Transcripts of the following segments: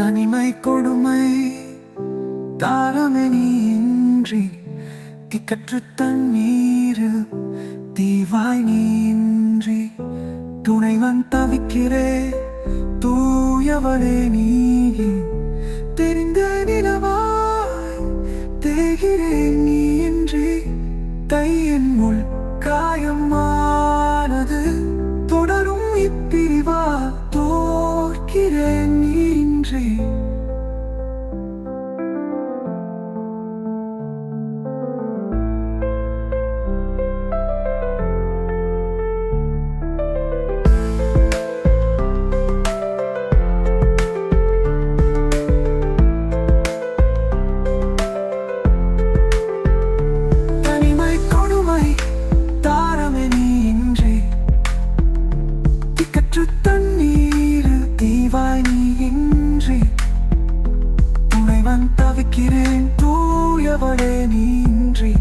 தனிமை கொடுமை தாரமெனியின்றி திக்கற்று தண்ணீரு தீவாய் நீன்றி துணைவன் தவிக்கிறே தூயவளே நீ தெரிந்த நிலவாய் தேகிறேன் நீ இன்றி தையின் முள் காயமானது தொடரும் இப்பிரிவா தோற்கிறேன். நீ நீன்றி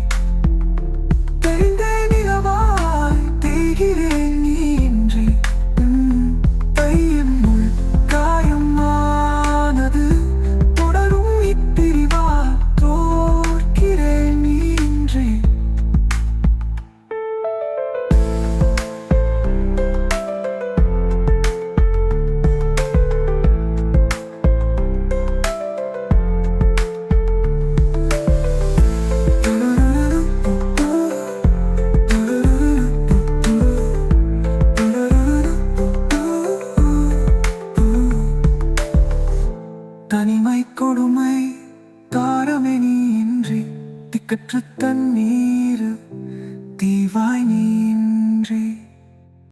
தனிமை கொடுமை தாரமே நீ இன்றி திக்கற்று தண்ணீர்.